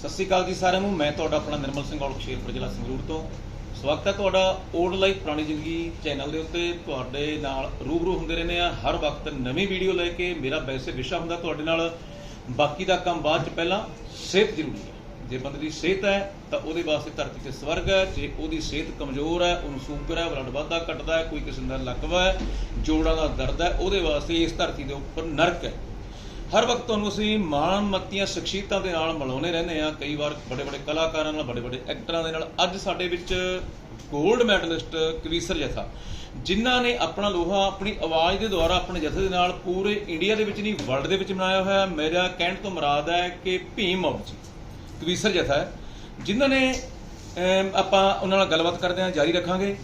ਸਤਿ ਸ਼੍ਰੀ ਅਕਾਲ ਜੀ ਸਾਰਿਆਂ ਨੂੰ। ਮੈਂ ਤੁਹਾਡਾ ਆਪਣਾ ਨਿਰਮਲ ਸਿੰਘ ਔਲਖ ਸ਼ੇਰਪੁਰ ਜ਼ਿਲ੍ਹਾ ਸੰਗਰੂਰ ਤੋਂ। ਸਵਾਗਤ ਹੈ ਤੁਹਾਡਾ ਓਲਡ ਲਾਈਫ ਪੁਰਾਣੀ ਜ਼ਿੰਦਗੀ ਚੈਨਲ ਦੇ ਉੱਤੇ। ਤੁਹਾਡੇ ਨਾਲ ਰੂਬਰੂ ਹੁੰਦੇ ਰਹਿੰਦੇ ਆ ਹਰ ਵਕਤ ਨਵੀਂ ਵੀਡੀਓ ਲੈ ਕੇ ਮੇਰਾ ਵੈਸੇ ਵਿਸ਼ਾ ਹੁੰਦਾ ਤੁਹਾਡੇ ਨਾਲ। ਬਾਕੀ ਦਾ ਕੰਮ ਬਾਅਦ ਚ ਪਹਿਲਾਂ ਸਿਹਤ ਜ਼ਰੂਰੀ ਹੈ। ਜੇ ਬੰਦੇ ਦੀ ਸਿਹਤ ਹੈ, ਤਾਂ ਉਹਦੇ ਵਾਸਤੇ ਧਰਤੀ ਤੇ ਸਵਰਗ ਹੈ। ਜੇ ਉਹਦੀ ਸਿਹਤ ਕਮਜ਼ੋਰ ਹੈ, ਉਹਨੂੰ ਸ਼ੂਗਰ ਹੈ, ਬਲੱਡ ਵਾਧਾ ਘਟਦਾ ਹੈ, ਕੋਈ ਕਿਸਮ ਦਾ ਲਕਵਾ ਹੈ ਜੋੜਾਂ ਦਾ ਦਰਦ ਹੈ, ਉਹਦੇ ਵਾਸਤੇ ਇਸ ਧਰਤੀ ਦੇ ਉੱਪਰ ਨਰਕ ਹੈ। ਹਰ ਵਕਤ ਤੁਹਾਨੂੰ ਅਸੀਂ ਮਾਣ ਮੱਤੀਆਂ ਸ਼ਖਸੀਅਤਾਂ ਦੇ ਨਾਲ ਮਿਲਾਉਣੇ ਰਹਿੰਦੇ ਆ ਕਈ ਵਾਰ ਵੱਡੇ ਵੱਡੇ ਕਲਾਕਾਰਾਂ ਨਾਲ ਵੱਡੇ ਵੱਡੇ ਐਕਟਰਾਂ ਦੇ ਨਾਲ। ਅੱਜ ਸਾਡੇ ਵਿੱਚ 골ਡ ਮੈਡਲਿਸਟ ਕਵੀਸਰ ਜਥਾ ਜਿਨ੍ਹਾਂ ਨੇ ਆਪਣਾ ਲੋਹਾ ਆਪਣੀ ਆਵਾਜ਼ ਦੇ ਦੁਆਰਾ ਆਪਣੇ ਜਥੇ ਦੇ ਨਾਲ ਪੂਰੇ ਇੰਡੀਆ ਦੇ ਵਿੱਚ ਨਹੀਂ ਵਰਲਡ ਦੇ ਵਿੱਚ ਮਨਾਇਆ ਹੋਇਆ। ਮੇਰਾ ਕਹਿਣ ਤੋਂ ਮੁਰਾਦ ਹੈ ਕਿ ਭੀਮ ਮੌੜ ਜੀ ਕਵੀਸਰ ਜਥਾ ਹੈ ਜਿਨ੍ਹਾਂ ਨੇ ਆਪਾਂ ਉਹਨਾਂ ਨਾਲ ਗੱਲਬਾਤ ਕਰਦੇ ਹਾਂ ਜਾਰੀ ਰੱਖਾਂਗੇ।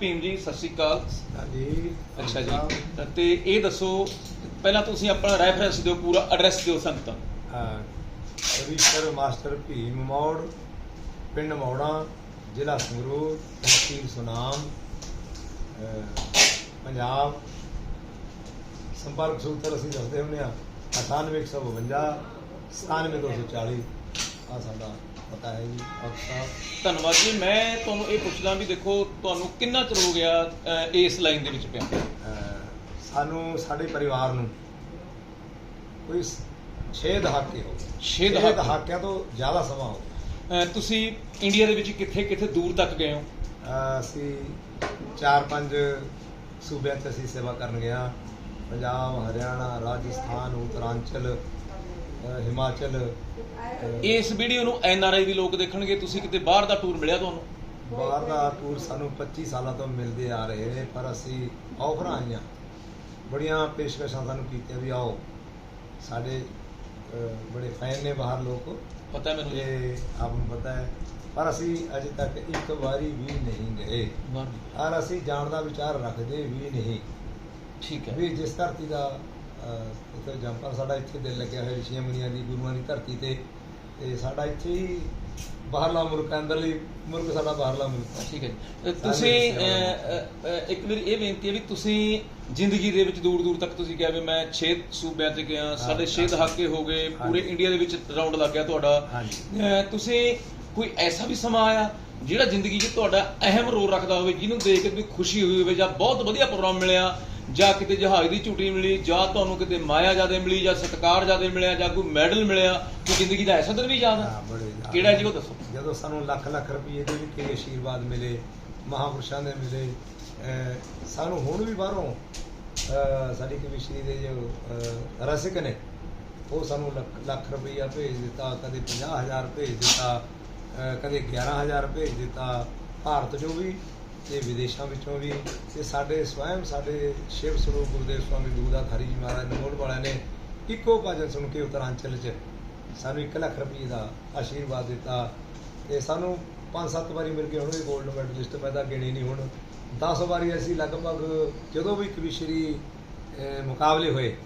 ਭੀਮ ਜੀ ਸਤਿ ਸ਼੍ਰੀ ਅਕਾਲ। ਹਾਂਜੀ ਅੱਛਾ ਜੀ। ਤੇ ਇਹ ਦੱਸੋ ਪਹਿਲਾਂ ਤੁਸੀਂ ਆਪਣਾ ਰੈਫਰੈਂਸ ਦਿਓ ਪੂਰਾ ਐਡਰੈਸ ਦਿਓ ਸੰਗਤਾਂ ਨੂੰ। ਰਵੀਸ਼ਰ ਮਾਸਟਰ ਭੀਮ ਮੌੜ ਪਿੰਡ ਮੌੜਾ ਜ਼ਿਲ੍ਹਾ ਸੰਗਰੂਰ ਤਹਿਸੀਲ ਸੁਨਾਮ ਅਹ, ਪੰਜਾਬ। ਸੰਪਰਕ ਸੂਤਰ ਅਸੀਂ ਦੱਸਦੇ ਹੁੰਦੇ ਆ 98152 97240 ਆ ਸਾਡਾ ਪਤਾ ਹੈ ਜੀ ਡਾਕਟਰ ਸਾਹਿਬ ਧੰਨਵਾਦ ਜੀ ਮੈਂ ਤੁਹਾਨੂੰ ਇਹ ਪੁੱਛਦਾ ਵੀ ਦੇਖੋ ਤੁਹਾਨੂੰ ਕਿੰਨਾ ਚਿਰ ਹੋ ਗਿਆ ਇਸ ਲਾਈਨ ਦੇ ਵਿੱਚ ਪਿਆ? ਅਹ, ਸਾਨੂੰ ਸਾਡੇ ਪਰਿਵਾਰ ਨੂੰ ਕੋਈ 6 ਦਹਾਕੇ ਹੋ ਗਏ। ਛੇ ਛੇ ਦਹਾਕੇ। ਦਹਾਕਿਆਂ ਤੋਂ ਜ਼ਿਆਦਾ ਸਮਾਂ ਹੋ ਗਿਆ। ਤੁਸੀਂ ਇੰਡੀਆ ਦੇ ਵਿੱਚ ਕਿੱਥੇ ਕਿੱਥੇ ਦੂਰ ਤੱਕ ਗਏ ਹੋ? ਅਸੀਂ ਚਾਰ ਪੰਜ ਸੂਬਿਆਂ 'ਚ ਅਸੀਂ ਸੇਵਾ ਕਰਨ ਗਿਆ ਪੰਜਾਬ ਹਰਿਆਣਾ ਰਾਜਸਥਾਨ ਉੱਤਰਾਂਚਲ ਹਿਮਾਚਲ ਇਸ ਵੀਡੀਓ ਨੂੰ ਐਨ ਆਰ ਆਈ ਵੀ ਲੋਕ ਦੇਖਣਗੇ। ਤੁਸੀਂ ਕਿਤੇ ਬਾਹਰ ਦਾ ਟੂਰ ਮਿਲਿਆ ਤੁਹਾਨੂੰ? ਬਾਹਰ ਦਾ ਟੂਰ ਸਾਨੂੰ 25 ਸਾਲਾਂ ਤੋਂ ਮਿਲਦੇ ਆ ਰਹੇ ਨੇ ਪਰ ਅਸੀਂ ਆਫਰਾਂ ਆਈਆਂ। ਬੜੀਆਂ ਪੇਸ਼ਕਸ਼ਾਂ ਸਾਨੂੰ ਕੀਤੀਆਂ ਵੀ ਆਓ। ਸਾਡੇ ਬੜੇ ਫੈਨ ਨੇ ਬਾਹਰ ਲੋਕ। ਪਤਾ ਮੈਨੂੰ ਇਹ ਆਪ ਨੂੰ ਪਤਾ ਹੈ। ਪਰ ਅਸੀਂ ਅਜੇ ਤੱਕ ਇੱਕ ਵਾਰੀ ਵੀ ਨਹੀਂ ਗਏ। ਔਰ ਅਸੀਂ ਜਾਣ ਦਾ ਵਿਚਾਰ ਰੱਖਦੇ ਵੀ ਨਹੀਂ। ਠੀਕ ਹੈ। ਵੀ ਜਿਸ ਧਰਤੀ ਦਾ ਇੱਥੇ ਜੰਪਰ ਸਾਡਾ ਇੱਥੇ ਦਿਲ ਲੱਗਿਆ ਹੋਇਆ ਰਿਸ਼ੀਆਂ ਮੁਨੀਆਂ ਦੀ ਗੁਰੂਆਂ ਦੀ ਧਰਤੀ ਤੇ ਤੇ ਸਾਡਾ ਇੱਥੇ ਹੀ ਬਾਹਰਲਾ ਮੁਲਕ ਅੰਦਰਲੀ ਮੁਲਕ ਸਾਡਾ ਬਾਹਰਲਾ ਮੁਲਕ। ਠੀਕ ਹੈ ਤੁਸੀਂ ਇੱਕ ਮੇਰੀ ਇਹ ਬੇਨਤੀ ਹੈ ਵੀ ਤੁਸੀਂ ਜ਼ਿੰਦਗੀ ਦੇ ਵਿੱਚ ਦੂਰ ਦੂਰ ਤੱਕ ਤੁਸੀਂ ਕਿਹਾ ਵੀ ਮੈਂ 6 ਸੂਬਿਆਂ 'ਚ ਗਿਆ ਸਾਡੇ 6 ਦਹਾਕੇ ਹੋ ਗਏ ਪੂਰੇ। ਇੰਡੀਆ ਦੇ ਵਿੱਚ ਰਾਉਂਡ ਲੱਗ ਗਿਆ ਤੁਹਾਡਾ। ਤੁਸੀਂ ਕੋਈ ਐਸਾ ਵੀ ਸਮਾਂ ਆਇਆ ਜਿਹੜਾ ਜ਼ਿੰਦਗੀ 'ਚ ਤੁਹਾਡਾ ਅਹਿਮ ਰੋਲ ਰੱਖਦਾ ਹੋਵੇ ਜਿਹਨੂੰ ਦੇਖ ਕੇ ਕੋਈ ਖੁਸ਼ੀ ਹੋਈ ਹੋਵੇ ਜਾਂ ਬਹੁਤ ਵਧੀਆ ਪ੍ਰੋਗਰਾਮ ਮਿਲਿਆ ਜਾਂ ਕਿਤੇ ਜਹਾਜ਼ ਦੀ ਝੂਟੀ ਮਿਲੀ ਜਾਂ ਤੁਹਾਨੂੰ ਕਿਤੇ ਮਾਇਆ ਜ਼ਿਆਦਾ ਮਿਲੀ ਜਾਂ ਸਤਿਕਾਰ ਜ਼ਿਆਦਾ ਮਿਲਿਆ ਜਾਂ ਕੋਈ ਮੈਡਲ ਮਿਲਿਆ ਕੋਈ ਜ਼ਿੰਦਗੀ ਦਾ ਐਸਾ ਦਿਨ ਵੀ ਯਾਦ ਯਾਦ ਕਿਹੜਾ ਜੀ ਉਹ ਦੱਸੋ? ਜਦੋਂ ਸਾਨੂੰ ਲੱਖ ਲੱਖ ਰੁਪਏ ਦੇ ਵੀ ਕਈ ਆਸ਼ੀਰਵਾਦ ਮਿਲੇ ਮਹਾਪੁਰਸ਼ਾਂ ਦੇ ਮਿਲੇ ਸਾਨੂੰ ਹੁਣ ਵੀ ਬਾਹਰੋਂ ਸਾਡੀ ਕਵਿਸ਼ਰੀ ਦੇ ਜੋ ਰਸਿਕ ਨੇ, ਉਹ ਸਾਨੂੰ ਲੱਖ ਲੱਖ ਰੁਪਈਆ ਭੇਜ ਦਿੱਤਾ, ਕਦੇ 50000 ਭੇਜ ਦਿੱਤਾ, ਅਹ ਕਦੇ 11000 ਭੇਜ ਦਿੱਤਾ, ਭਾਰਤ ਚੋਂ ਵੀ ਤੇ ਵਿਦੇਸ਼ਾਂ ਵਿੱਚੋਂ ਵੀ। ਤੇ ਸਾਡੇ ਸਵੈਮ ਸਾਡੇ ਸ਼ਿਵ ਸਰੂਪ ਗੁਰਦੇਵ ਸਵਾਮੀ ਦੂਦਾ ਥਾਰੀ ਜੀ ਮਹਾਰਾਜ ਨਮੋੜ ਵਾਲਿਆਂ ਨੇ ਇੱਕੋ ਭਜਨ ਸੁਣ ਕੇ ਉਤਰਾਂਚਲ 'ਚ ਸਾਨੂੰ 1 ਲੱਖ ਰੁਪਏ ਦਾ ਆਸ਼ੀਰਵਾਦ ਦਿੱਤਾ। ਤੇ ਸਾਨੂੰ ਪੰਜ ਸੱਤ ਵਾਰੀ ਮਿਲ ਕੇ ਹੁਣ ਵੀ 골ਡ ਮੈਡਲਿਸਟ ਮੈਂ ਤਾਂ ਗਿਣੀ ਨਹੀਂ ਹੁਣ। 10 ਵਾਰੀ ਅਸੀਂ ਲਗਭਗ ਜਦੋਂ ਵੀ ਕਵਿਸ਼ਰੀ ਅਹ, ਮੁਕਾਬਲੇ ਹੋਏ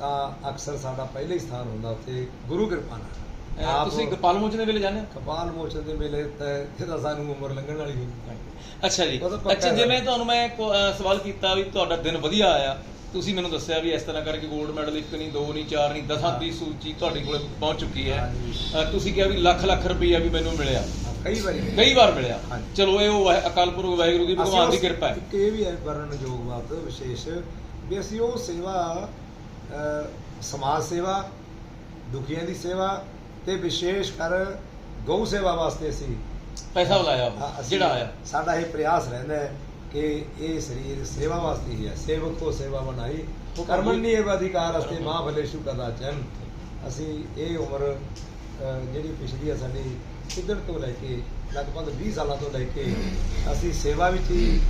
ਤਾਂ ਅਕਸਰ ਸਾਡਾ ਪਹਿਲਾ ਹੀ ਸਥਾਨ ਹੁੰਦਾ ਉੱਥੇ ਗੁਰੂ ਕਿਰਪਾ ਨਾਲ। ਤੁਸੀਂ ਗੋਪਾਲ ਮੋਚਨ ਦੇ ਵੇਲੇ ਜਾਂਦੇ ਹੋ? ਕਪਾਲ ਮੋਚਨ ਦੇ ਮੇਲੇ ਤੇ ਇਹਦਾ ਸਾਨੂੰ ਉਮਰ ਲੰਘਣ ਵਾਲੀ ਹੋਈ। ਅੱਛਾ ਜੀ। ਅੱਛਾ। ਜਿਵੇਂ ਤੁਹਾਨੂੰ ਮੈਂ ਸਵਾਲ ਕੀਤਾ ਵੀ ਤੁਹਾਡਾ ਦਿਨ ਵਧੀਆ ਆਇਆ ਤੁਸੀਂ ਮੈਨੂੰ ਦੱਸਿਆ ਵੀ ਇਸ ਤਰ੍ਹਾਂ ਕਰਕੇ 골ਡ ਮੈਡਲ ਇੱਕ ਨਹੀਂ ਦੋ ਨਹੀਂ ਚਾਰ ਨਹੀਂ ਦਸਾਂ ਦੀ ਸੂਚੀ ਤੁਹਾਡੇ ਕੋਲ ਪਹੁੰਚ ਚੁੱਕੀ ਹੈ। ਤੁਸੀਂ ਕਿਹਾ ਵੀ ਲੱਖ ਲੱਖ ਰੁਪਈਆ ਵੀ ਮੈਨੂੰ ਮਿਲਿਆ। ਕਈ ਵਾਰੀ ਕਈ ਵਾਰ ਮਿਲਿਆ। ਚਲੋ ਇਹ ਉਹ ਅਕਾਲ ਪੁਰਖ ਵਾਹਿਗੁਰੂ ਦੀ ਭਗਵਾਨ ਦੀ ਕਿਰਪਾ ਹੈ। ਇੱਕ ਇਹ ਵੀ ਹੈ ਵਰਣਯੋਗ ਬਾਤ ਵਿਸ਼ੇਸ਼ ਵੀ ਅਸੀਂ ਉਹ ਸੇਵਾ ਸਮਾਜ ਸੇਵਾ ਦੁਖੀਆਂ ਦੀ ਸੇਵਾ ਤੇ ਵਿਸ਼ੇਸ਼ ਕਰ ਗਊ ਸੇਵਾ ਵਾਸਤੇ ਅਸੀਂ ਪੈਸਾ ਅਸੀਂ- ਜਿਹੜਾ ਆਇਆ। ਸਾਡਾ ਇਹ ਪ੍ਰਯਾਸ ਰਹਿੰਦਾ ਹੈ ਕਿ ਇਹ ਸਰੀਰ ਸੇਵਾ ਵਾਸਤੇ ਹੀ ਹੈ। ਸੇਵਕ ਕੋ ਸੇਵਾ ਬਣਾਈ। ਉਹ ਕਰਮਨ ਕਰਮ- ਨਹੀਂ ਇਹ ਅਧਿਕਾਰ ਅਸਤੇ ਮਾਂ ਭਲੇ ਸ਼ੁ ਕਦਾ ਚਨ। ਅਸੀਂ ਇਹ ਉਮਰ ਜਿਹੜੀ ਪਿਛਲੀ ਹੈ ਸਾਡੀ ਸਿੱਧਣ ਤੋਂ ਲੈ ਕੇ ਲਗਭਗ 20 ਸਾਲਾਂ ਤੋਂ ਲੈ ਕੇ ਅਸੀਂ ਸੇਵਾ ਵਿੱਚ ਹੀ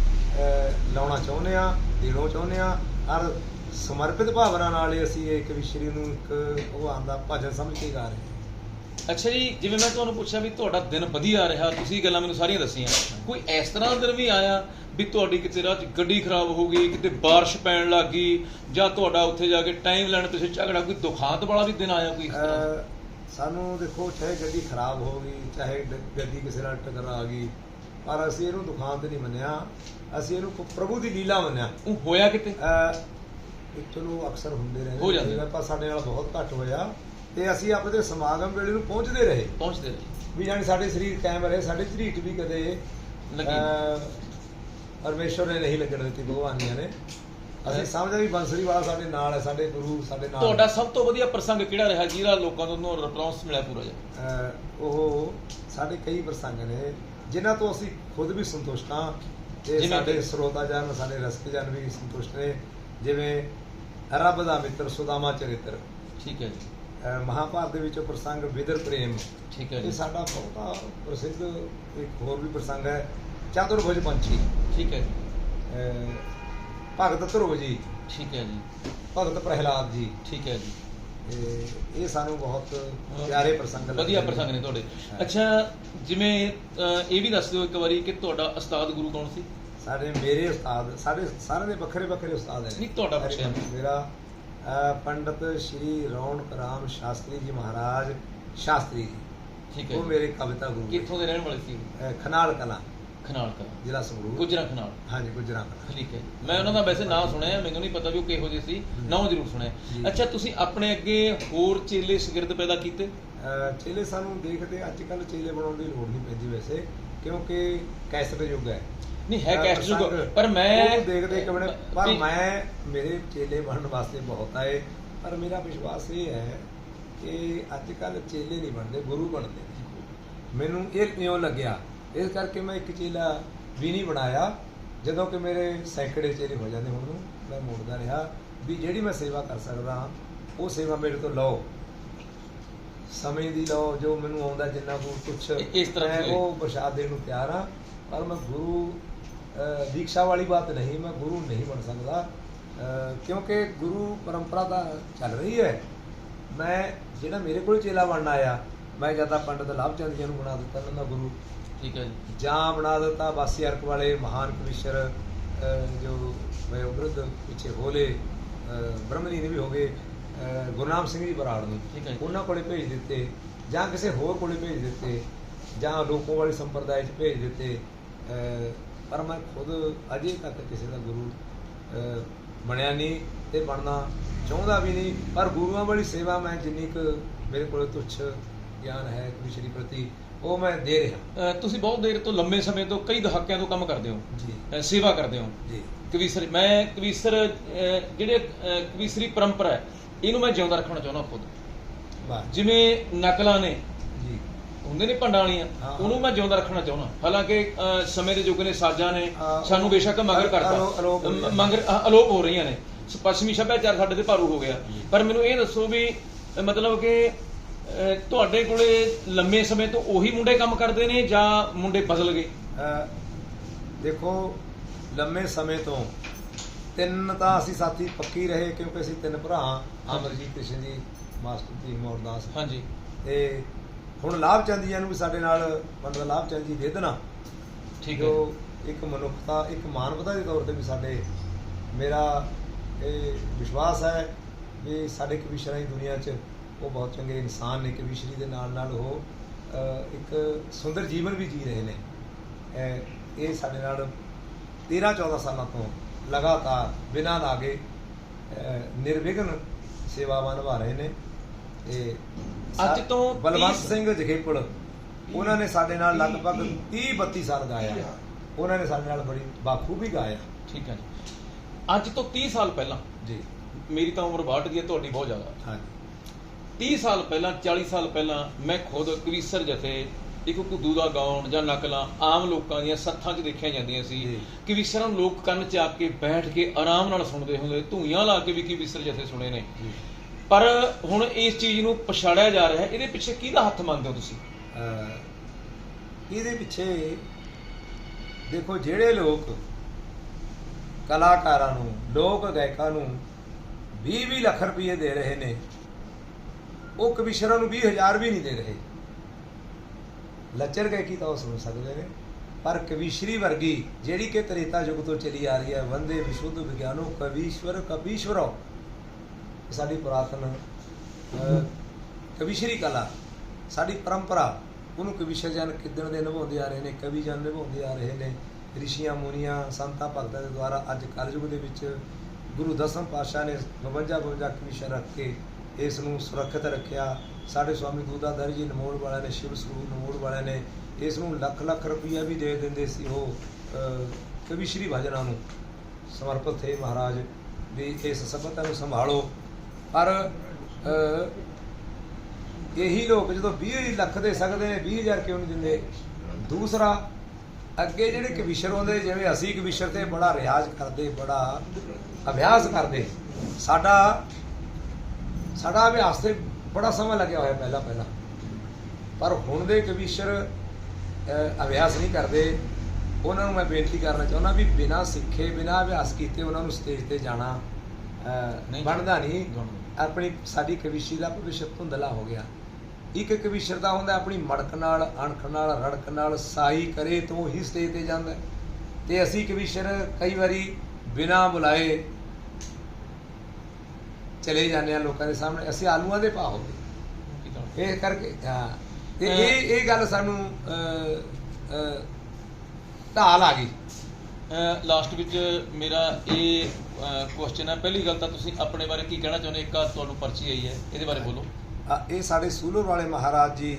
ਲਾਉਣਾ ਚਾਹੁੰਦੇ ਆ ਦੇਣੋਂ ਚਾਹੁੰਦੇ ਆ ਔਰ ਸਮਰਪਿਤ ਭਾਵਨਾ ਨਾਲ ਅਸੀਂ ਇੱਕ ਵਿਸ਼ਰੀ ਨੂੰ ਇੱਕ ਉਹ ਆਂਦਾ ਭਜਨ ਸਮਝ ਕੇ ਗਾ ਰਹੇ ਹਾਂ। ਅੱਛਾ ਜੀ ਜਿਵੇਂ ਮੈਂ ਤੁਹਾਨੂੰ ਪੁੱਛਿਆ ਵੀ ਤੁਹਾਡਾ ਦਿਨ ਵਧੀਆ ਰਿਹਾ ਤੁਸੀਂ ਗੱਲਾਂ ਮੈਨੂੰ ਸਾਰੀਆਂ ਦੱਸੀਆਂ। ਕੋਈ ਇਸ ਤਰ੍ਹਾਂ ਦਾ ਦਿਨ ਵੀ ਆਇਆ ਵੀ ਤੁਹਾਡੀ ਕਿਤੇ ਰਾਹ 'ਚ ਗੱਡੀ ਖਰਾਬ ਹੋ ਗਈ ਕਿਤੇ ਬਾਰਿਸ਼ ਪੈਣ ਲੱਗ ਜਾਂ ਤੁਹਾਡਾ ਉੱਥੇ ਜਾ ਕੇ ਟਾਈਮ ਲੈਣ ਪਿੱਛੇ ਝਗੜਾ ਕੋਈ ਦੁਖਾਂਤ ਵਾਲਾ ਵੀ ਦਿਨ ਆਇਆ ਕੋਈ ਇਸ ਤਰ੍ਹਾਂ? ਸਾਨੂੰ ਦੇਖੋ ਚਾਹੇ ਗੱਡੀ ਖਰਾਬ ਹੋ ਗਈ ਚਾਹੇ ਗੱਡੀ ਕਿਸੇ ਨਾਲ ਟਕਰਾ ਗਈ ਪਰ ਅਸੀਂ ਇਹਨੂੰ ਦੁਖਾਂਤ ਨਹੀਂ ਮੰਨਿਆ। ਅਸੀਂ ਇਹਨੂੰ ਪ੍ਰਭੂ ਦੀ ਲੀਲਾ ਮੰਨਿਆ। ਉਹ ਹੋਇਆ ਕਿਤੇ? ਇਹ ਚਲੋ ਅਕਸਰ ਹੁੰਦੇ ਰਹਿੰਦੇ ਹੋ ਜਾਂਦੇ। ਨੇ, ਪਰ ਸਾਡੇ ਨਾਲ ਬਹੁਤ ਘੱਟ ਹੋਇਆ। ਤੇ ਅਸੀਂ ਆਪਣੇ ਸਮਾਗਮ ਵੇਲੇ ਨੂੰ ਪਹੁੰਚਦੇ ਰਹੇ। ਪਹੁੰਚਦੇ ਰਹੇ। ਵੀ ਜਾਨੀ ਸਾਡੇ ਸਰੀਰ ਕਾਇਮ ਰਹੇ ਸਾਡੇ ਝਰੀਟ ਵੀ ਕਦੇ ਲੱਗੀ। ਅਹ, ਪਰਮੇਸ਼ਵਰ ਨੇ ਨਹੀਂ ਲੱਗਣ ਦਿੱਤੀ ਭਗਵਾਨੀਆਂ ਨੇ। ਅਸੀਂ ਸਮਝਦੇ ਵੀ ਬੰਸਰੀ ਵਾਲਾ ਸਾਡੇ ਨਾਲ ਹੈ ਸਾਡੇ ਗੁਰੂ ਸਾਡੇ ਨਾਲ ਤੁਹਾਡਾ ਸਭ ਤੋਂ ਵਧੀਆ ਪ੍ਰਸੰਗ ਕਿਹੜਾ ਰਿਹਾ? ਜਿਹੜਾ ਲੋਕਾਂ ਤੋਂ ਰਿਸਪੌਂਸ ਮਿਲਿਆ ਪੂਰਾ ਜਿਹਾ। ਉਹ ਸਾਡੇ ਕਈ ਪ੍ਰਸੰਗ ਨੇ ਜਿਨ੍ਹਾਂ ਤੋਂ ਅਸੀਂ ਖੁਦ ਵੀ ਸੰਤੁਸ਼ਟ ਹਾਂ। ਤੇ ਸਾਡੇ? ਸਰੋਤਾ ਜਨ ਸਾਡੇ ਰਸਕ ਜਨ ਵੀ ਸੰਤੁਸ਼ਟ ਨੇ। ਜਿਵੇਂ ਰੱਬ ਦਾ ਮਿੱਤਰ ਸੁਦਾਮਾ ਚਰਿੱਤਰ। ਠੀਕ ਹੈ ਜੀ। ਮਹਾਭਾਰਤ ਦੇ ਵਿੱਚੋਂ ਪ੍ਰਸੰਗ ਵਿਦਰ ਪ੍ਰੇਮ। ਠੀਕ ਹੈ ਇਹ ਜੀ ਸਾਡਾ ਬਹੁਤਾ ਪ੍ਰਸਿੱਧ ਇੱਕ ਹੋਰ ਵੀ ਪ੍ਰਸੰਗ ਹੈ ਚਾਤੁਰਭੁਜ ਪੰਛੀ। ਠੀਕ ਹੈ ਜੀ। ਭਗਤ ਧਰੁਵ ਜੀ। ਠੀਕ ਹੈ ਜੀ। ਭਗਤ ਪ੍ਰਹਿਲਾਦ ਜੀ। ਠੀਕ ਹੈ ਜੀ। ਇਹ ਇਹ ਸਾਨੂੰ ਬਹੁਤ ਪਿਆਰੇ ਪ੍ਰਸੰਗ ਲੱਗਦੇ ਵਧੀਆ ਪ੍ਰਸੰਗ ਨੇ ਤੁਹਾਡੇ। ਹਾਂ। ਅੱਛਾ ਜਿਵੇਂ ਇਹ ਵੀ ਦੱਸ ਦਿਓ ਇੱਕ ਵਾਰੀ ਕਿ ਤੁਹਾਡਾ ਉਸਤਾਦ ਗੁਰੂ ਕੌਣ ਸੀ? ਸਾਡੇ ਮੇਰੇ ਉਸਤਾਦ ਸਾਡੇ ਸਾਰਿਆਂ ਦੇ ਵੱਖਰੇ ਵੱਖਰੇ ਉਸਤਾਦ ਨੇ। ਨਹੀਂ, ਤੁਹਾਡਾ ਪੁੱਛਿਆ। ਮੇਰਾ ਪੰਡਤ ਸ਼੍ਰੀ ਰੌਣਕ ਰਾਮ ਸ਼ਾਸਤਰੀ ਜੀ ਮਹਾਰਾਜ ਸ਼ਾਸਤਰੀ ਜੀ। ਠੀਕ ਹੈ ਉਹ। ਮੇਰੇ ਕਵਿਤਾ ਗੁਰੂ। ਕਿੱਥੋਂ ਦੇ ਰਹਿਣ ਵਾਲੇ ਸੀ ਖਨਾਲ ਕਲਾਂ। ਖਨਾਲ ਕਾ ਜ਼ਿਲ੍ਹਾ ਸੰਗਰੂਰ। ਗੁਜਰਾ ਖਨਾਲ। ਹਾਂਜੀ ਗੁਜਰਾਂ ਕਲਾਂ ਠੀਕ ਹੈ। ਮੈਂ ਉਹਨਾਂ ਦਾ ਵੈਸੇ ਨਾਂ ਸੁਣਿਆ ਮੈਨੂੰ ਨਹੀਂ ਪਤਾ ਵੀ ਉਹ ਕਿਹੋ ਜਿਹੇ ਸੀ। ਨਾਂ ਜ਼ਰੂਰ। ਸੁਣਿਆ। ਅੱਛਾ ਤੁਸੀਂ ਆਪਣੇ ਅੱਗੇ ਹੋਰ ਚੇਲੇ ਸ਼ਾਗਿਰਦ ਪੈਦਾ ਕੀਤੇ? ਚੇਲੇ ਸਾਨੂੰ ਦੇਖਦੇ ਅੱਜ ਕੱਲ ਚੇਲੇ ਬਣਾਉਣ ਦੀ ਲੋੜ ਨਹੀਂ ਪੈਂਦੀ ਵੈਸੇ ਕਿਉਂਕਿ ਕੈਸਟ ਯੁੱਗ ਹੈ। ਨਹੀਂ ਹੈ ਕੈਸਟ ਯੁੱਗ ਪਰ ਮੈਂ ਉਹ ਦੇਖਦੇ ਕਿ ਬਣੇ ਪਰ ਮੈਂ ਮੇਰੇ ਚੇਲੇ ਬਣਨ ਵਾਸਤੇ ਬਹੁਤ ਆਏ ਪਰ ਮੇਰਾ ਵਿਸ਼ਵਾਸ ਇਹ ਹੈ ਕਿ ਅੱਜ ਕੱਲ ਚੇਲੇ ਨਹੀਂ ਬਣਦੇ ਗੁਰੂ ਬਣਦੇ। ਮੈਨੂੰ ਇਹ ਇਉਂ ਲੱਗਿਆ ਇਸ ਕਰਕੇ ਮੈਂ ਇੱਕ ਚੇਲਾ ਵੀ ਨਹੀਂ ਬਣਾਇਆ ਜਦੋਂ ਕਿ ਮੇਰੇ ਸੈਂਕੜੇ ਚੇਲੇ ਹੋ ਜਾਂਦੇ ਹੁਣ ਨੂੰ ਮੈਂ ਮੋੜਦਾ ਰਿਹਾ ਵੀ ਜਿਹੜੀ ਮੈਂ ਸੇਵਾ ਕਰ ਸਕਦਾ ਉਹ ਸੇਵਾ ਮੇਰੇ ਤੋਂ ਲਓ। ਸਮੇਂ ਦੀ ਲਓ ਜੋ ਮੈਨੂੰ ਆਉਂਦਾ ਜਿੰਨਾ ਕੋ ਕੁਛ। ਇਸ ਤਰ੍ਹਾਂ ਦੀ- ਉਹ ਪ੍ਰਸ਼ਾਦ ਦੇਣ ਨੂੰ ਤਿਆਰ ਹਾਂ ਪਰ ਮੈਂ ਗੁਰੂ ਦੀਕਸ਼ਾ ਵਾਲੀ ਬਾਤ ਨਹੀਂ ਮੈਂ ਗੁਰੂ ਨਹੀਂ ਬਣ ਸਕਦਾ ਕਿਉਂਕਿ ਗੁਰੂ ਪਰੰਪਰਾ ਤਾਂ ਚੱਲ ਰਹੀ ਹੈ। ਮੈਂ ਜਿਹੜਾ ਮੇਰੇ ਕੋਲ ਚੇਲਾ ਬਣਨ ਆਇਆ ਮੈਂ ਜਦ ਪੰਡਤ ਲਾਭਚੰਦ ਜੀ ਨੂੰ ਬਣਾ ਦਿੱਤਾ ਦਾ ਗੁਰੂ। ਠੀਕ ਹੈ ਜੀ ਜਾਂ ਬਣਾ ਦਿੱਤਾ ਬਾਸੀ ਅਰਕ ਵਾਲੇ ਮਹਾਨ ਅਹ, ਜੋ ਮੇਰੇ ਵਿਰੁੱਧ ਪਿੱਛੇ ਹੋਲੇ ਬ੍ਰਹਮਣੀ ਨੇ ਵੀ ਹੋ ਗਏ ਗੁਰਨਾਮ ਸਿੰਘ ਜੀ ਬਰਾੜ ਨੂੰ ਠੀਕ ਹੈ। ਉਹਨਾਂ ਕੋਲੇ ਭੇਜ ਦਿੱਤੇ ਜਾਂ ਕਿਸੇ ਹੋਰ ਕੋਲੇ ਭੇਜ ਦਿੱਤੇ ਜਾਂ ਲੋਕੋ ਵਾਲੀ ਸੰਪਰਦਾਇ 'ਚ ਭੇਜ ਦਿੱਤੇ ਪਰ ਮੈਂ ਖੁਦ ਅਜੇ ਤੱਕ ਕਿਸੇ ਦਾ ਗੁਰੂ ਬਣਿਆ ਨਹੀਂ ਤੇ ਬਣਨਾ ਚਾਹੁੰਦਾ ਵੀ ਨਹੀਂ ਪਰ ਗੁਰੂਆਂ ਵਾਲੀ ਸੇਵਾ ਮੈਂ ਜਿੰਨੀ ਕੁ ਮੇਰੇ ਕੋਲ ਤੁੱਛ ਗਿਆਨ ਹੈ ਕਵੀਸ਼ਰੀ ਪ੍ਰਤੀ ਉਹ ਮੈਂ ਦੇ ਰਿਹਾ। ਤੁਸੀਂ ਬਹੁਤ ਦੇਰ ਤੋਂ ਲੰਮੇ ਸਮੇਂ ਤੋਂ ਕਈ ਦਹਾਕਿਆਂ ਤੋਂ ਕੰਮ ਕਰਦੇ ਹੋ। ਜੀ। ਸੇਵਾ ਕਰਦੇ ਹੋ। ਜੀ। ਕਵੀਸਰ ਮੈਂ ਕਵੀਸਰ ਜਿਹੜੇ ਕਵੀਸਰੀ ਪਰੰਪਰਾ ਹੈ ਇਹਨੂੰ ਮੈਂ ਜਿਉਂਦਾ ਰੱਖਣਾ ਚਾਹੁੰਦਾ ਖੁਦ। ਵਾਹ। ਜਿਵੇਂ ਨਕਲਾਂ ਨੇ ਜੀ। ਹੁੰਦੇ ਨੇ ਭੰਡਾਂ ਵਾਲੀਆਂ। ਉਹਨੂੰ ਮੈਂ ਜਿਉਂਦਾ ਰੱਖਣਾ ਚਾਹੁੰਦਾ। ਹਾਲਾਂਕਿ ਸਮੇਂ ਦੇ ਯੁੱਗ ਨੇ ਸਾਜ਼ਾਂ ਨੇ ਸਾਨੂੰ ਬੇਸ਼ੱਕ ਮਗਰ ਕਰਤਾ। ਮਗਰ ਅਲੋਪ ਹੋ ਰਹੀਆਂ ਨੇ। ਪੱਛਮੀ ਸੱਭਿਆਚਾਰ ਸਾਡੇ ਤੇ ਭਾਰੂ ਹੋ ਗਿਆ। ਪਰ ਮੈਨੂੰ ਇਹ ਦੱਸੋ ਵੀ ਮਤਲਬ ਕਿ ਤੁਹਾਡੇ ਕੋਲੇ ਲੰਮੇ ਸਮੇਂ ਤੋਂ ਉਹੀ ਮੁੰਡੇ ਕੰਮ ਕਰਦੇ ਨੇ ਜਾਂ ਮੁੰਡੇ ਬਦਲ ਗਏ? ਦੇਖੋ ਲੰਮੇ ਸਮੇਂ ਤੋਂ ਤਿੰਨ ਤਾਂ ਅਸੀਂ ਸਾਥੀ ਪੱਕੀ ਰਹੇ ਕਿਉਂਕਿ ਅਸੀਂ ਤਿੰਨ ਭਰਾ ਅਮਰਜੀਤ ਕ੍ਰਿਸ਼ਨ ਜੀ ਮਾਸਟਰ ਜੀ ਮੋਰਦਾਸ ਹਾਂਜੀ। ਤੇ ਹੁਣ ਲਾਭਚੰਦ ਜੀ ਨੂੰ ਵੀ ਸਾਡੇ ਨਾਲ ਮਤਲਬ ਲਾਭਚੰਦ ਜੀ ਦੇਦਨਾ ਠੀਕ ਹੈ ਇੱਕ ਮਨੁੱਖਤਾ ਇੱਕ ਮਾਨਵਤਾ ਦੇ ਤੌਰ ਤੇ ਵੀ ਸਾਡੇ ਮੇਰਾ ਇਹ ਵਿਸ਼ਵਾਸ ਹੈ ਵੀ ਸਾਡੇ ਕਵੀਸ਼ਰਾਂ ਦੀ ਦੁਨੀਆ 'ਚ ਉਹ ਬਹੁਤ ਚੰਗੇ ਇਨਸਾਨ ਨੇ ਕਵੀਸ਼ਰੀ ਦੇ ਨਾਲ ਨਾਲ ਉਹ ਇੱਕ ਸੁੰਦਰ ਜੀਵਨ ਵੀ ਜੀ ਰਹੇ ਨੇ। ਇਹ- ਸਾਡੇ ਨਾਲ 13 14 ਸਾਲਾਂ ਤੋਂ ਲਗਾਤਾਰ ਬਿਨਾਂ ਲਾਗੇ ਨਿਰਵਿਘਨ ਸੇਵਾਵਾਂ ਨਿਭਾ ਰਹੇ ਨੇ। ਤੇ ਅੱਜ ਤੋਂ ਬਲਵੰਤ 30 ਸਿੰਘ ਜਖੇਪੜ ਉਹਨਾਂ ਨੇ ਸਾਡੇ ਨਾਲ ਲਗਭਗ 30 32 ਸਾਲ ਗਾਇਆ। ਉਹਨਾਂ ਨੇ ਸਾਡੇ ਨਾਲ ਬੜੀ ਬਾਖੂਬੀ ਗਾਇਆ। ਠੀਕ ਹੈ ਜੀ। ਅੱਜ ਤੋਂ 30 ਸਾਲ ਪਹਿਲਾਂ ਜੀ। ਮੇਰੀ ਤਾਂ ਉਮਰ 62 ਦੀ ਹੈ ਤੁਹਾਡੀ ਬਹੁਤ ਜ਼ਿਆਦਾ। ਹਾਂਜੀ। 30 ਸਾਲ ਪਹਿਲਾਂ 40 ਸਾਲ ਪਹਿਲਾਂ ਮੈਂ ਖੁਦ ਕਵੀਸਰ ਜਥੇ ਇੱਕ ਕੁੱਦੂ ਦਾ ਗਾਉਣ ਜਾਂ ਨਕਲਾਂ ਆਮ ਲੋਕਾਂ ਦੀਆਂ ਸੱਥਾਂ 'ਚ ਦੇਖੀਆਂ ਜਾਂਦੀਆਂ ਸੀ। ਕਵੀਸਰਾਂ ਨੂੰ ਲੋਕ ਕੰਨ 'ਚ ਆ ਕੇ ਬੈਠ ਕੇ ਆਰਾਮ ਨਾਲ ਸੁਣਦੇ ਹੁੰਦੇ ਧੂਈਆਂ ਲਾ ਕੇ ਵੀ ਕਵੀਸਰ ਜਥੇ ਸੁਣੇ ਨੇ। ਪਰ ਹੁਣ ਇਸ ਚੀਜ਼ ਨੂੰ ਪਛਾੜਿਆ ਜਾ ਰਿਹਾ ਹੈ ਇਹਦੇ ਪਿੱਛੇ ਕਿਹਦਾ ਹੱਥ ਮੰਨਦੇ ਹੋ ਤੁਸੀਂ? ਇਹਦੇ ਪਿੱਛੇ ਦੇਖੋ ਜਿਹੜੇ ਲੋਕ ਕਲਾਕਾਰਾਂ ਨੂੰ ਲੋਕ ਗਾਇਕਾਂ ਨੂੰ 20-20 ਲੱਖ ਰੁਪਏ ਦੇ ਰਹੇ ਨੇ ਉਹ ਕਵੀਸ਼ਰਾਂ ਨੂੰ 20000 ਵੀ ਨਹੀਂ ਦੇ ਰਹੇ। ਲੱਚਰ ਗਏ ਕੀ ਤਾਂ ਉਹ ਸੁਣ ਸਕਦੇ ਨੇ। ਪਰ ਕਵੀਸ਼ਰੀ ਵਰਗੀ ਜਿਹੜੀ ਕਿ ਤ੍ਰੇਤਾ ਯੁੱਗ ਤੋਂ ਚਲੀ ਆ ਰਹੀ ਹੈ, ਵੰਦੇ ਵਿਸ਼ੁੱਧ ਵਿਗਿਆਨੋ, ਕਵੀਸ਼ਵਰ ਕਵੀਸ਼ਵਰੋ ਸਾਡੀ ਪੁਰਾਤਨ ਕਵੀਸ਼ਰੀ ਕਲਾ, ਸਾਡੀ ਪਰੰਪਰਾ, ਉਹਨੂੰ ਕਵੀਸ਼ਰ ਜਨ ਕਿਦਣ ਦੇ ਨਿਭਾਉਂਦੇ ਆ ਰਹੇ ਨੇ, ਕਵੀ ਜਨ ਨਿਭਾਉਂਦੇ ਆ ਰਹੇ ਨੇ। ਰਿਸ਼ੀਆਂ, ਮੁਨੀਆਂ, ਸੰਤਾਂ, ਭਗਤਾਂ ਦੇ ਦੁਆਰਾ ਅੱਜ ਕਲਯੁਗ ਦੇ ਵਿੱਚ ਗੁਰੂ ਦਸਮ ਪਾਤਸ਼ਾਹ ਨੇ 52 52 ਕਵੀਸ਼ਰ ਰੱਖ ਕੇ ਇਸ ਨੂੰ ਸੁਰੱਖਿਅਤ ਰੱਖਿਆ। ਸਾਡੇ ਸਵਾਮੀ ਦੂਦਾਧਰ ਜੀ ਨਮੋੜ ਵਾਲਿਆਂ ਨੇ ਸ਼ਿਵ ਸਰੂਪ ਨਮੋੜ ਵਾਲਿਆਂ ਨੇ ਇਸ ਨੂੰ ਲੱਖ ਲੱਖ ਰੁਪਈਆ ਵੀ ਦੇ ਦਿੰਦੇ ਸੀ ਉਹ ਅਹ, ਕਵੀ ਸ਼੍ਰੀ ਭਜਨਾਂ ਨੂੰ। ਸਮਰਪਿਤ ਥੇ ਮਹਾਰਾਜ ਵੀ ਇਸ ਸਭਤਾ ਨੂੰ ਸੰਭਾਲੋ। ਪਰ ਇਹੀ ਲੋਕ ਜਦੋਂ 20 ਲੱਖ ਦੇ ਸਕਦੇ ਨੇ 20000 ਕਿਉਂ ਨਹੀਂ ਦਿੰਦੇ? ਦੂਸਰਾ ਅੱਗੇ ਜਿਹੜੇ ਕਵਿਸ਼ਰ ਹੁੰਦੇ ਜਿਵੇਂ ਅਸੀਂ ਕਵਿਸ਼ਰ ਤੇ ਬੜਾ ਰਿਆਜ਼ ਕਰਦੇ ਬੜਾ ਅਭਿਆਸ ਕਰਦੇ ਸਾਡਾ ਸਾਡਾ ਅਭਿਆਸ ਤੇ ਬੜਾ ਸਮਾਂ ਲੱਗਿਆ ਹੋਇਆ ਪਹਿਲਾਂ ਪਹਿਲਾਂ ਪਰ ਹੁਣ ਦੇ ਕਵਿਸ਼ਰ ਅਭਿਆਸ ਨਹੀਂ ਕਰਦੇ ਉਹਨਾਂ ਨੂੰ ਮੈਂ ਬੇਨਤੀ ਕਰਨਾ ਚਾਹੁੰਦਾ ਵੀ ਬਿਨਾਂ ਸਿੱਖੇ ਬਿਨਾਂ ਅਭਿਆਸ ਕੀਤੇ ਉਹਨਾਂ ਨੂੰ ਸਟੇਜ ਤੇ ਜਾਣਾ ਨਹੀਂ ਬਣਦਾ ਨਹੀਂ। ਆਪਣੀ ਸਾਡੀ ਕਵਿਸ਼ੀ ਦਾ ਭਵਿੱਖ ਧੁੰਦਲਾ ਹੋ ਗਿਆ ਇੱਕ ਕਵਿਸ਼ਰ ਦਾ ਹੁੰਦਾ ਆਪਣੀ ਮੜਕ ਨਾਲ ਅਣਖ ਨਾਲ ਰੜਕ ਨਾਲ ਸਾਈ ਕਰੇ ਤਾਂ ਹੀ ਸਟੇਜ ਤੇ ਜਾਂਦਾ। ਤੇ ਅਸੀਂ ਕਵਿਸ਼ਰ ਕਈ ਵਾਰੀ ਬਿਨਾਂ ਬੁਲਾਏ ਚਲੇ ਜਾਂਦੇ ਆ ਲੋਕਾਂ ਦੇ ਸਾਹਮਣੇ ਅਸੀਂ ਆਲੂਆਂ ਦੇ ਭਾਅ ਹੋ ਗਏ। ਇਹ ਕਰਕੇ ਹਾਂ। ਤੇ ਇਹ ਇਹ ਗੱਲ ਸਾਨੂੰ ਢਾਲ ਆ ਗਈ। ਲਾਸਟ ਵਿੱਚ ਮੇਰਾ ਇਹ ਕੁਐਸਚਨ ਹੈ ਪਹਿਲੀ ਗੱਲ ਤਾਂ ਤੁਸੀਂ ਆਪਣੇ ਬਾਰੇ ਕੀ ਕਹਿਣਾ ਚਾਹੁੰਦੇ? ਇੱਕ ਆ ਤੁਹਾਨੂੰ ਪਰਚੀ ਆਈ ਹੈ ਇਹਦੇ ਬਾਰੇ ਬੋਲੋ। ਇਹ ਸਾਡੇ ਸੂਲਰ ਵਾਲੇ ਮਹਾਰਾਜ ਜੀ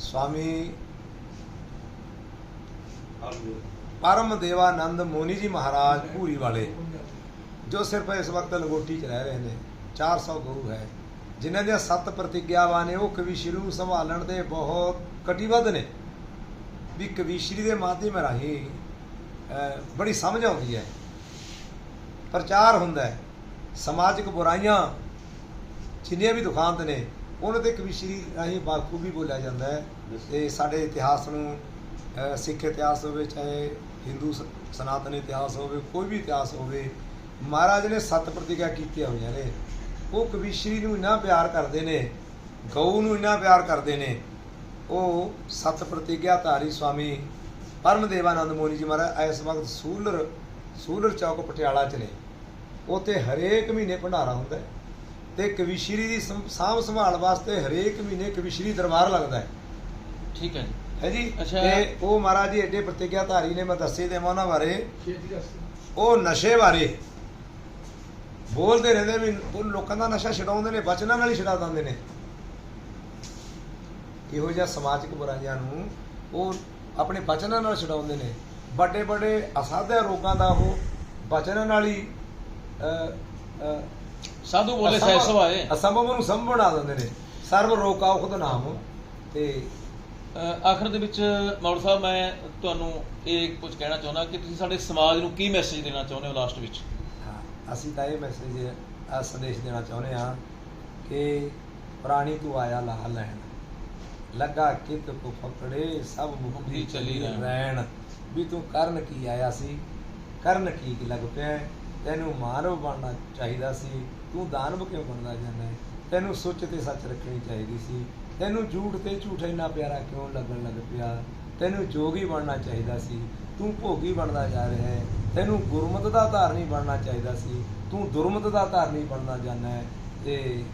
ਸਵਾਮੀ ਪਰਮ ਦੇਵਾਨੰਦ ਮੋਨੀ ਜੀ ਮਹਾਰਾਜ ਭੂਰੀ ਵਾਲੇ। ਜੋ ਸਿਰਫ ਇਸ ਵਕਤ ਲੰਗੋਟੀ 'ਚ ਰਹਿ ਰਹੇ ਨੇ 400 ਗੁਰੂ ਹੈ। ਜਿਨ੍ਹਾਂ ਦੀਆਂ ਸੱਤ ਪ੍ਰਤੀਗਿਆਵਾਂ ਨੇ, ਉਹ ਕਵੀਸ਼ਰੀ ਨੂੰ ਸੰਭਾਲਣ ਦੇ ਬਹੁਤ ਕਟੀਬੱਧ ਨੇ। ਵੀ ਕਵੀਸ਼ਰੀ ਦੇ ਮਾਧਿਅਮ ਰਾਹੀਂ ਬੜੀ ਸਮਝ ਆਉਂਦੀ ਹੈ। ਪ੍ਰਚਾਰ ਹੁੰਦਾ ਹੈ। ਸਮਾਜਿਕ ਬੁਰਾਈਆਂ, ਜਿੰਨੀਆਂ ਵੀ ਦੁਖਾਂਤ ਨੇ, ਉਹਨਾਂ ਤੇ ਕਵੀਸ਼ਰੀ ਰਾਹੀਂ ਬਾਖੂਬੀ ਬੋਲਿਆ ਜਾਂਦਾ ਹੈ। ਤੇ ਸਾਡੇ ਇਤਿਹਾਸ ਨੂੰ ਸਿੱਖ ਇਤਿਹਾਸ ਹੋਵੇ, ਚਾਹੇ ਹਿੰਦੂ ਸ- ਸਨਾਤਨ ਇਤਿਹਾਸ ਹੋਵੇ, ਕੋਈ ਵੀ ਇਤਿਹਾਸ ਹੋਵੇ ਮਹਾਰਾਜ ਨੇ ਸੱਤ ਪ੍ਰਤੀਗਾ ਕੀਤੀਆਂ ਹੋਈਆਂ ਨੇ। ਉਹ ਕਵਿਸ਼ਰੀ ਨੂੰ ਇੰਨਾ ਪਿਆਰ ਕਰਦੇ ਨੇ ਗਊ ਨੂੰ ਇੰਨਾ ਪਿਆਰ ਕਰਦੇ ਨੇ ਉਹ ਸੱਤ ਪ੍ਰਤੀਗਿਆ ਧਾਰੀ ਸਵਾਮੀ ਪਰਮ ਦੇਵਾਨੰਦ ਮੋਨੀ ਜੀ ਮਹਾਰਾਜ ਇਸ ਵਕਤ ਸੂਲਰ ਸੂਲਰ ਚੌਕ ਪਟਿਆਲਾ 'ਚ ਨੇ। ਉੱਥੇ ਹਰੇਕ ਮਹੀਨੇ ਭੰਡਾਰਾ ਹੁੰਦਾ ਹੈ ਤੇ ਕਵਿਸ਼ਰੀ ਦੀ ਸਾਂਭ ਸੰਭਾਲ ਵਾਸਤੇ ਹਰੇਕ ਮਹੀਨੇ ਕਵਿਸ਼ਰੀ ਦਰਬਾਰ ਲੱਗਦਾ ਹੈ। ਠੀਕ ਹੈ ਜੀ। ਹੈ ਜੀ? ਅੱਛਾ। ਤੇ ਉਹ ਮਹਾਰਾਜ ਜੀ ਐਡੇ ਪ੍ਰਤੀਗਿਆ ਧਾਰੀ ਨੇ ਮੈਂ ਦੱਸੇ ਦੇਵਾਂ ਉਹਨਾਂ ਬਾਰੇ। ਉਹ ਨਸ਼ੇ ਬਾਰੇ। ਬੋਲਦੇ ਰਹਿੰਦੇ ਵੀ ਉਹ ਲੋਕਾਂ ਦਾ ਨਸ਼ਾ ਛਡਾਉਂਦੇ ਨੇ ਬਚਨਾਂ ਨਾਲ ਹੀ ਛਡਾ ਦਿੰਦੇ ਨੇ। ਇਹੋ ਜਿਹਾ ਸਮਾਜਿਕ ਬੁਰਾਈਆਂ ਨੂੰ ਉਹ ਆਪਣੇ ਬਚਨਾਂ ਨਾਲ ਛਡਾਉਂਦੇ ਨੇ। ਵੱਡੇ ਵੱਡੇ ਅਸਾਧਿਆ ਰੋਗਾਂ ਦਾ ਉਹ ਬਚਨਾਂ ਨਾਲ ਹੀ ਸਾਧੂ ਬੋਲੇ ਸਹਿ ਸਵਾਏ ਅਸੰਭਵ ਨੂੰ ਸੰਭਵ ਬਣਾ ਦਿੰਦੇ ਨੇ। ਸਰਵ ਰੋਕਾਓ ਖੁਦ ਨਾਮ। ਤੇ ਆਖਰ ਦੇ ਵਿੱਚ ਮੌੜ ਸਾਹਿਬ ਮੈਂ ਤੁਹਾਨੂੰ ਇਹ ਕੁਝ ਕਹਿਣਾ ਚਾਹੁੰਦਾ ਕਿ ਤੁਸੀਂ ਸਾਡੇ ਸਮਾਜ ਨੂੰ ਕੀ ਮੈਸੇਜ ਦੇਣਾ ਚਾਹੁੰਦੇ ਹੋ ਲਾਸਟ ਵਿੱਚ? ਅਸੀਂ ਤਾਂ ਇਹ ਮੈਸੇਜ ਆ ਸੰਦੇਸ਼ ਦੇਣਾ ਚਾਹੁੰਦੇ ਹਾਂ ਕਿ ਪ੍ਰਾਣੀ ਤੂੰ ਆਇਆ ਲਾਹ ਲੈਣ। ਲੱਗਾ ਕਿਤ ਕੋ ਪਕੜੇ ਸਭ ਮੁਕਤੀ ਚਲੀ ਰਹਿਣ। ਵੀ ਤੂੰ ਕਰਨ ਕੀ ਆਇਆ ਸੀ? ਕਰਨ ਕੀ ਕੀ ਲੱਗ ਪਿਆ? ਤੈਨੂੰ ਮਾਨਵ ਬਣਨਾ ਚਾਹੀਦਾ ਸੀ। ਤੂੰ ਦਾਨਵ ਕਿਉਂ ਬਣਦਾ ਜਾਂਦਾ ਹੈ? ਤੈਨੂੰ ਸੁੱਚ ਤੇ ਸੱਚ ਰੱਖਣੀ ਚਾਹੀਦੀ ਸੀ। ਤੈਨੂੰ ਝੂਠ ਤੇ ਝੂਠ ਇੰਨਾ ਪਿਆਰਾ ਕਿਉਂ ਲੱਗਣ ਲੱਗ ਪਿਆ? ਤੈਨੂੰ ਜੋਗੀ ਬਣਨਾ ਚਾਹੀਦਾ ਸੀ। ਤੂੰ ਭੋਗੀ ਬਣਦਾ ਜਾ ਰਿਹਾ ਹੈ। ਤੈਨੂੰ ਗੁਰਮਤਿ ਦਾ ਧਾਰਨੀ ਬਣਨਾ ਚਾਹੀਦਾ ਸੀ। ਤੂੰ ਦੁਰਮਤਿ ਦਾ ਧਾਰਨੀ ਬਣਨਾ ਹੈ ਤੇ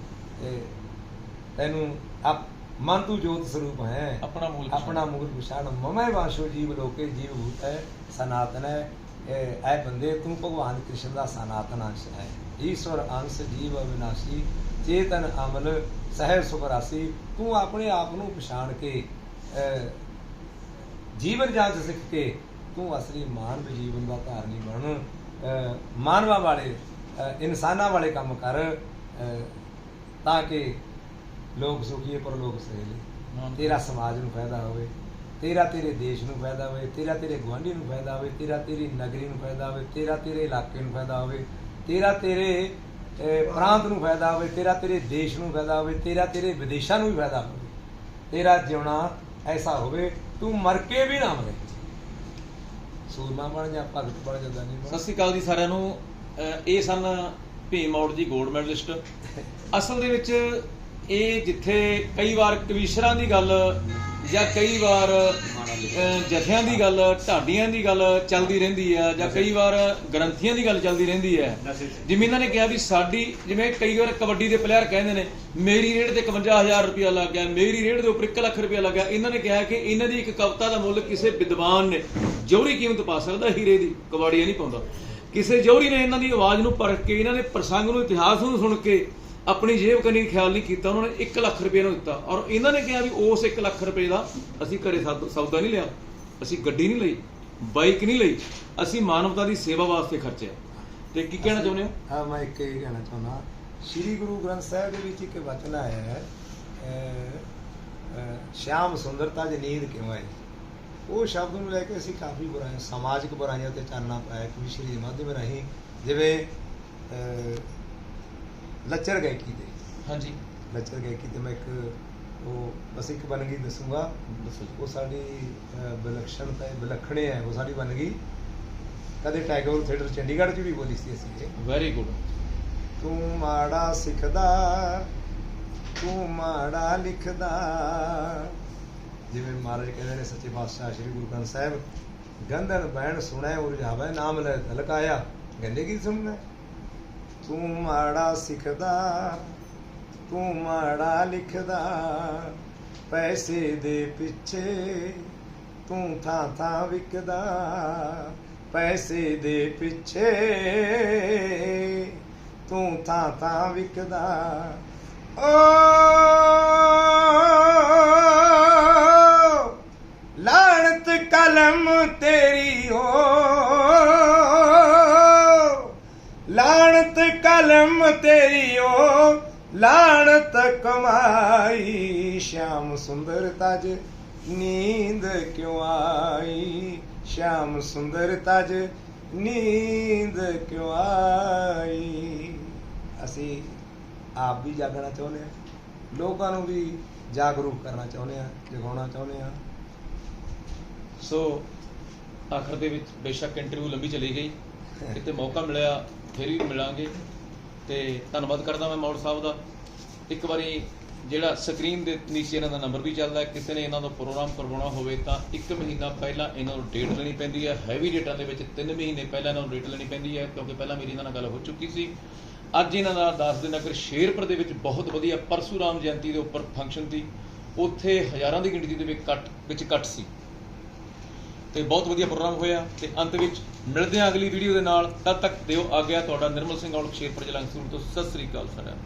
ਤੈਨੂੰ ਆਪ ਮਨ ਤੂੰ ਜੋਤ ਸਰੂਪ ਹੈ। ਆਪਣਾ ਮੂਲ। ਆਪਣਾ ਮੂਲ ਪਛਾਣ। ਮਮੈ ਵਾਸ਼ੋ ਜੀਵ ਲੋਕੇ ਜੀਵ ਭੂਤ ਹੈ ਸਨਾਤਨ ਹੈ। ਇਹ ਐ ਬੰਦੇ ਤੂੰ ਭਗਵਾਨ ਕ੍ਰਿਸ਼ਨ ਦਾ ਸਨਾਤਨ ਅੰਸ਼ ਹੈ। ਈਸ਼ਵਰ ਅੰਸ਼ ਜੀਵ ਅਵਿਨਾਸ਼ੀ ਚੇਤਨ ਅਮਲ ਸਹਿ ਸੁਭਰਾਸੀ ਤੂੰ ਆਪਣੇ ਆਪ ਨੂੰ ਪਛਾਣ ਕੇ ਜੀਵਨ ਜਾਂਚ ਸਿੱਖ ਕੇ ਤੂੰ ਅਸਲੀ ਮਾਨਵ ਜੀਵਨ ਦਾ ਧਾਰਨੀ ਬਣ ਅਹ, ਮਾਨਵਾਂ ਵਾਲੇ ਇਨਸਾਨਾਂ ਵਾਲੇ ਕੰਮ ਕਰ ਤਾਂ ਕਿ ਲੋਕ ਸੁਖੀਏ ਪਰ ਲੋਕ ਸਹੇਲੇ। ਤੇਰਾ ਸਮਾਜ ਨੂੰ ਫਾਇਦਾ ਹੋਵੇ ਤੇਰਾ ਤੇਰੇ ਦੇਸ਼ ਨੂੰ ਫਾਇਦਾ ਹੋਵੇ ਤੇਰਾ ਤੇਰੇ ਗੁਆਂਢੀ ਨੂੰ ਫਾਇਦਾ ਹੋਵੇ ਤੇਰਾ ਤੇਰੀ ਨਗਰੀ ਨੂੰ ਫਾਇਦਾ ਹੋਵੇ ਤੇਰਾ ਤੇਰੇ ਇਲਾਕੇ ਨੂੰ ਫਾਇਦਾ ਹੋਵੇ ਤੇਰਾ ਤੇਰੇ ਪ੍ਰਾਂਤ ਨੂੰ ਫਾਇਦਾ ਹੋਵੇ ਤੇਰਾ ਤੇਰੇ ਦੇਸ਼ ਨੂੰ ਫਾਇਦਾ ਹੋਵੇ ਤੇਰਾ ਤੇਰੇ ਵਿਦੇਸ਼ਾਂ ਨੂੰ ਵੀ ਫਾਇਦਾ ਹੋਵੇ। ਤੇਰਾ ਜਿਉਣਾ ਐਸਾ ਹੋਵੇ ਤੂੰ ਮਰ ਕੇ ਵੀ ਨਾ ਮਰੇ। ਸੂਰਮਾ ਬਣ ਜਾ ਭਗਤ ਬਣ ਜਾਂਦਾ ਨਹੀਂ ਸਤਿ ਸ਼੍ਰੀ ਅਕਾਲ ਜੀ ਸਾਰਿਆਂ ਨੂੰ। ਅਹ ਇਹ ਸਨ ਭੀਮ ਆਊਟ ਜੀ 골ਡ ਮੈਡਲਿਸਟ। ਅਸਲ ਦੇ ਵਿੱਚ ਇਹ ਜਿੱਥੇ ਕਈ ਵਾਰ ਕਵੀਸ਼ਰਾਂ ਦੀ ਗੱਲ ਜਾਂ ਕਈ ਵਾਰ ਅਹ, ਜਥਿਆਂ ਦੀ ਗੱਲ ਢਾਡੀਆਂ ਦੀ ਗੱਲ ਚੱਲਦੀ ਰਹਿੰਦੀ ਹੈ ਜਾਂ ਕਈ ਵਾਰ ਗ੍ਰੰਥੀਆਂ ਦੀ ਗੱਲ ਚੱਲਦੀ ਰਹਿੰਦੀ ਹੈ। ਜਿਵੇਂ ਇਹਨਾਂ ਨੇ ਕਿਹਾ ਵੀ ਸਾਡੀ ਜਿਵੇਂ ਕਈ ਵਾਰ ਕਬੱਡੀ ਦੇ ਪਲੇਅਰ ਕਹਿੰਦੇ ਨੇ ਮੇਰੀ ਰੇਡ ਤੇ 51000 ਰੁਪਇਆ ਲੱਗ ਗਿਆ ਮੇਰੀ ਰੇਡ ਦੇ ਉੱਪਰ 1 ਲੱਖ ਰੁਪਇਆ ਲੱਗ ਗਿਆ। ਇਹਨਾਂ ਨੇ ਕਿਹਾ ਕਿ ਇਹਨਾਂ ਦੀ ਇੱਕ ਕਵਿਤਾ ਦਾ ਮੁੱਲ ਕਿਸੇ ਵਿਦਵਾਨ ਨੇ ਜੋਹਰੀ ਕੀਮਤ ਪਾ ਸਕਦਾ? ਹੀਰੇ ਦੀ ਕਬਾੜੀਆ ਨਹੀਂ ਪਾਉਂਦਾ। ਕਿਸੇ ਜੋਹਰੀ ਨੇ ਇਹਨਾਂ ਦੀ ਆਵਾਜ਼ ਨੂੰ ਪਰਖ ਕੇ ਇਹਨਾਂ ਦੇ ਪ੍ਰਸੰਗ ਨੂੰ ਇਤਿਹਾਸ ਨੂੰ ਸੁਣ ਕੇ ਆਪਣੀ ਜੇਬ ਕਨੀ ਖਿਆਲ ਨਹੀਂ ਕੀਤਾ ਉਹਨਾਂ ਨੇ 1 ਲੱਖ ਰੁਪਏ ਨੂੰ ਦਿੱਤਾ। ਔਰ ਇਹਨਾਂ ਨੇ ਕਿਹਾ ਵੀ ਉਸ 1 ਲੱਖ ਰੁਪਏ ਦਾ ਅਸੀਂ ਘਰੇ ਸੌਦਾ ਨਹੀਂ ਲਿਆ। ਅਸੀਂ ਗੱਡੀ ਨਹੀਂ ਲਈ ਬਾਈਕ ਨਹੀਂ ਲਈ। ਅਸੀਂ ਮਾਨਵਤਾ ਦੀ ਸੇਵਾ ਵਾਸਤੇ ਖਰਚਿਆ ਤੇ ਕੀ ਕਹਿਣਾ ਚਾਹੁੰਦੇ ਹੋ? ਹਾਂ ਮੈਂ ਇੱਕ ਇਹ ਕਹਿਣਾ ਚਾਹੁੰਦਾ ਸ੍ਰੀ ਗੁਰੂ ਗ੍ਰੰਥ ਸਾਹਿਬ ਦੇ ਵਿੱਚ ਇੱਕ ਵਚਨ ਆਇਆ ਹੈ ਅਹ, ਸ਼ਾਮ ਸੁੰਦਰਤਾ ਦੀ ਨੀਂਦ ਕਿਉਂ ਆਈ? ਉਹ ਸ਼ਬਦ ਨੂੰ ਲੈ ਕੇ ਅਸੀਂ ਕਾਫੀ ਬੁਰਾਈਆਂ ਸਮਾਜਿਕ ਬੁਰਾਈਆਂ ਤੇ ਚਾਨਣਾ ਪਾਇਆ ਕਿ ਸ਼੍ਰੀ ਦੇ ਮਾਧਿਅਮ ਰਾਹੀਂ ਜਿਵੇਂ ਲੱਚਰ ਗਾਇਕੀ ਦੇ ਹਾਂਜੀ। ਲੱਚਰ ਗਾਇਕੀ ਤੇ ਮੈਂ ਇੱਕ ਉਹ ਬਸ ਇੱਕ ਬਣ ਗਈ ਦੱਸੂਗਾ। ਉਹ ਸਾਡੀ ਅਹ, ਵਿਲੱਖਣਤਾ ਹੈ ਵਿਲੱਖਣੇ ਹੈ ਉਹ ਸਾਡੀ ਬਣ ਗਈ। ਕਦੇ ਟੈਗੋਰ ਥੀਏਟਰ ਚੰਡੀਗੜ੍ਹ 'ਚ ਵੀ ਬੋਲੀ ਸੀ ਅਸੀਂ ਇਹ। ਵੈਰੀ ਗੁੱਡ ਤੂੰ ਮਾੜਾ ਸਿੱਖਦਾ ਤੂੰ ਮਾੜਾ ਲਿਖਦਾ। ਜਿਵੇਂ ਮਹਾਰਾਜ ਕਹਿੰਦੇ ਨੇ, ਸੱਚੇ ਪਾਤਸ਼ਾਹ ਸ੍ਰੀ ਗੁਰੂ ਗ੍ਰੰਥ ਸਾਹਿਬ ਗੰਧਨ ਬੈਣ ਸੁਣੈ ਉਰਜਾਵੇ ਨਾਮ ਲੈ ਤਲਕਾਇਆ ਗੰਦੇ ਕੀ ਸੁਣਨਾ? ਤੂੰ ਮਾੜਾ ਸਿੱਖਦਾ, ਤੂੰ ਮਾੜਾ ਲਿਖਦਾ, ਪੈਸੇ ਦੇ ਪਿੱਛੇ ਤੂੰ ਥਾਂ ਥਾਂ ਵਿਕਦਾ, ਪੈਸੇ ਦੇ ਪਿੱਛੇ ਤੂੰ ਥਾਂ ਥਾਂ ਵਿਕਦਾ। ਓ ਲਾਣਤ ਕਲਮ ਤੇਰੀ ਓ। ਲਾਣਤ ਕਲਮ ਤੇਰੀ ਓ। ਲਾਣਤ ਕਮਾਈ। ਸ਼ਾਮ ਸੁੰਦਰ ਤਜ ਨੀਂਦ ਕਿਉਂ ਆਈ? ਸ਼ਾਮ ਸੁੰਦਰ ਤਜ ਨੀਂਦ ਕਿਉਂ ਆਈ? ਅਸੀਂ ਆਪ ਵੀ ਜਾਗਣਾ ਚਾਹੁੰਦੇ ਹਾਂ। ਲੋਕਾਂ ਨੂੰ ਵੀ ਜਾਗਰੂਕ ਕਰਨਾ ਚਾਹੁੰਦੇ ਹਾਂ, ਜਗਾਉਣਾ ਚਾਹੁੰਦੇ ਹਾਂ। ਸੋ ਆਖਰ ਦੇ ਵਿੱਚ ਬੇਸ਼ੱਕ ਇੰਟਰਵਿਊ ਲੰਬੀ ਚਲੀ ਗਈ। ਕਿਤੇ ਮੌਕਾ ਮਿਲਿਆ, ਫਿਰ ਵੀ ਮਿਲਾਂਗੇ। ਤੇ ਧੰਨਵਾਦ ਕਰਦਾ ਮੈਂ ਮੌੜ ਸਾਹਿਬ ਦਾ। ਇੱਕ ਵਾਰੀ ਜਿਹੜਾ ਸਕਰੀਨ ਦੇ ਨੀਚੇ ਇਹਨਾਂ ਦਾ ਨੰਬਰ ਵੀ ਚੱਲਦਾ ਕਿਸੇ ਨੇ ਇਹਨਾਂ ਦਾ ਪ੍ਰੋਗਰਾਮ ਕਰਵਾਉਣਾ ਹੋਵੇ ਤਾਂ 1 ਮਹੀਨਾ ਪਹਿਲਾਂ ਇਹਨਾਂ ਨੂੰ ਡੇਟ ਲੈਣੀ ਪੈਂਦੀ ਹੈ। ਹੈਵੀ ਡੇਟਾਂ ਦੇ ਵਿੱਚ 3 ਮਹੀਨੇ ਪਹਿਲਾਂ ਇਹਨਾਂ ਨੂੰ ਡੇਟ ਲੈਣੀ ਪੈਂਦੀ ਹੈ, ਕਿਉਂਕਿ ਪਹਿਲਾਂ ਮੇਰੀ ਇਹਨਾਂ ਨਾਲ ਗੱਲ ਹੋ ਚੁੱਕੀ ਸੀ। ਅੱਜ ਇਹਨਾਂ ਦਾ ਦੱਸ ਦਿਨ ਅਗਰ ਸ਼ੇਰਪੁਰ ਦੇ ਵਿੱਚ ਬਹੁਤ ਵਧੀਆ ਪਰਸ਼ੂਰਾਮ ਜਯੰਤੀ ਦੇ ਉੱਪਰ ਫੰਕਸ਼ਨ ਸੀ, ਉੱਥੇ ਹਜ਼ਾਰਾਂ ਦੀ ਗਿਣਤੀ ਦੇ ਵਿੱਚ ਕੱਟ ਵਿੱਚ ਕੱਟ ਸੀ। ਤੇ ਬਹੁਤ ਵਧੀਆ ਪ੍ਰੋਗਰਾਮ ਹੋਇਆ ਤੇ ਅੰਤ ਵਿੱਚ ਮਿਲਦੇ ਹਾਂ ਅਗਲੀ ਵੀਡੀਓ ਦੇ ਨਾਲ। ਤਦ ਤੱਕ ਦਿਓ ਆਗਿਆ। ਤੁਹਾਡਾ ਨਿਰਮਲ ਸਿੰਘ ਔਲਖ ਸ਼ੇਰਪੁਰ ਜਲੰਗ ਸੰਗਰੂਰ ਤੋਂ ਸਤਿ ਸ੍ਰੀ ਅਕਾਲ ਸਾਰਿਆਂ ਨੂੰ।